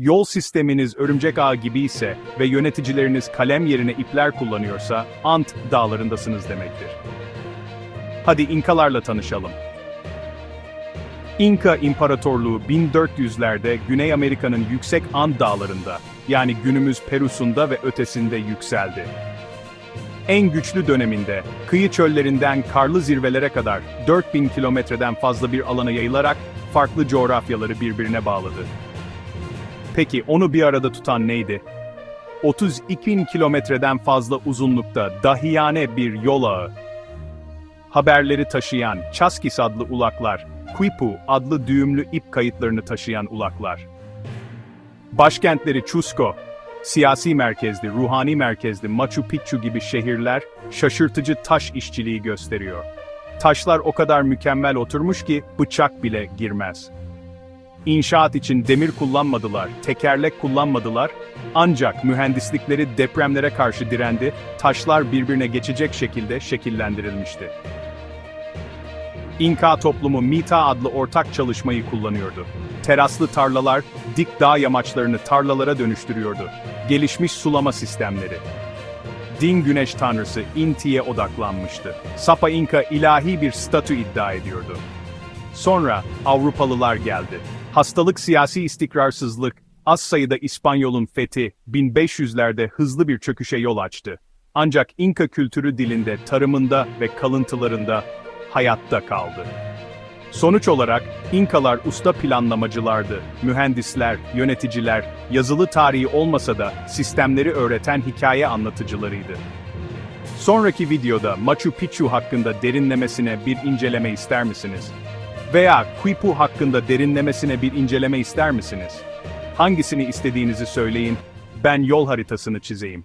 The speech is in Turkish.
Yol sisteminiz örümcek ağı gibi ise ve yöneticileriniz kalem yerine ipler kullanıyorsa, Ant dağlarındasınız demektir. Hadi İnkalarla tanışalım. İnka İmparatorluğu 1400'lerde Güney Amerika'nın yüksek Ant dağlarında, yani günümüz Peru'sunda ve ötesinde yükseldi. En güçlü döneminde, kıyı çöllerinden karlı zirvelere kadar 4000 kilometreden fazla bir alana yayılarak farklı coğrafyaları birbirine bağladı. Peki onu bir arada tutan neydi? 32 bin kilometreden fazla uzunlukta dahiyane bir yol ağı. Haberleri taşıyan Chaskis adlı ulaklar, Quipu adlı düğümlü ip kayıtlarını taşıyan ulaklar. Başkentleri Cusco, siyasi merkezli, ruhani merkezli Machu Picchu gibi şehirler şaşırtıcı taş işçiliği gösteriyor. Taşlar o kadar mükemmel oturmuş ki bıçak bile girmez. İnşaat için demir kullanmadılar, tekerlek kullanmadılar, ancak mühendislikleri depremlere karşı direndi, taşlar birbirine geçecek şekilde şekillendirilmişti. İnka toplumu Mita adlı ortak çalışmayı kullanıyordu. Teraslı tarlalar, dik dağ yamaçlarını tarlalara dönüştürüyordu. Gelişmiş sulama sistemleri. Din güneş tanrısı Inti'ye odaklanmıştı. Sapa İnka ilahi bir statü iddia ediyordu. Sonra Avrupalılar geldi. Hastalık siyasi istikrarsızlık, az sayıda İspanyol'un fethi 1500'lerde hızlı bir çöküşe yol açtı. Ancak İnka kültürü dilinde, tarımında ve kalıntılarında hayatta kaldı. Sonuç olarak İnkalar usta planlamacılardı, mühendisler, yöneticiler, yazılı tarihi olmasa da sistemleri öğreten hikaye anlatıcılarıydı. Sonraki videoda Machu Picchu hakkında derinlemesine bir inceleme ister misiniz? Veya Quipu hakkında derinlemesine bir inceleme ister misiniz? Hangisini istediğinizi söyleyin, ben yol haritasını çizeyim.